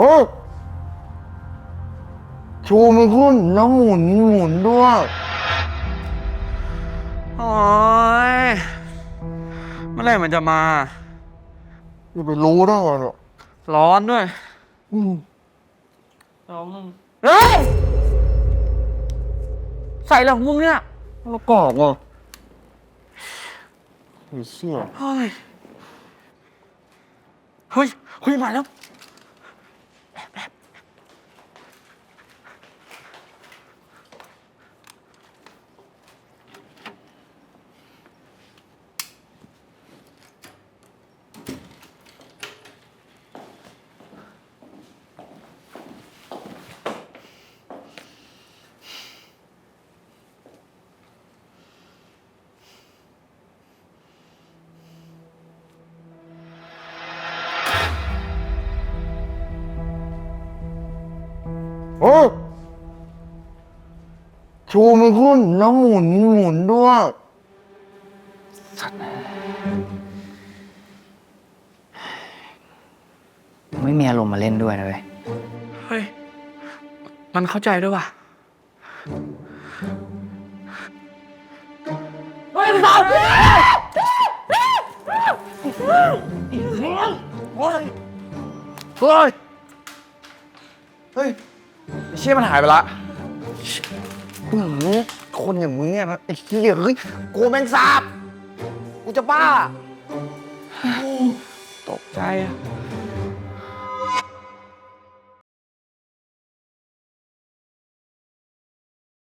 เออชูมันขึ้นแล้วหมุนหมุนด้วยโอ้ยเมื่อไหร่มันจะมา จะไปรู้ได้ไงเนี่ยร้อนด้วยอืมร้อนเฮ้ยใส่อะไรของมึงเนี่ยแล้วกอกอะไอ้เชี่ยเฮ้ย เฮ้ยเฮ้ยมาแล้ว เออชูมันขึ้นแล้วหมุนหมุนด้วยไม่มีอารมณ์มาเล่นด้วยนะเว้ยเฮ้ย มันเข้าใจด้วยว่ะเฮ้ยสาวเฮ้ย เฮ้ยเฮ้ย ไอ้เชี่ยมันหายไปละหืมคนอย่างมึงเนี่ยนะไอ้เชี่ยเฮ้ยกูแมงสาบกูจะบ้า ตกใจอะ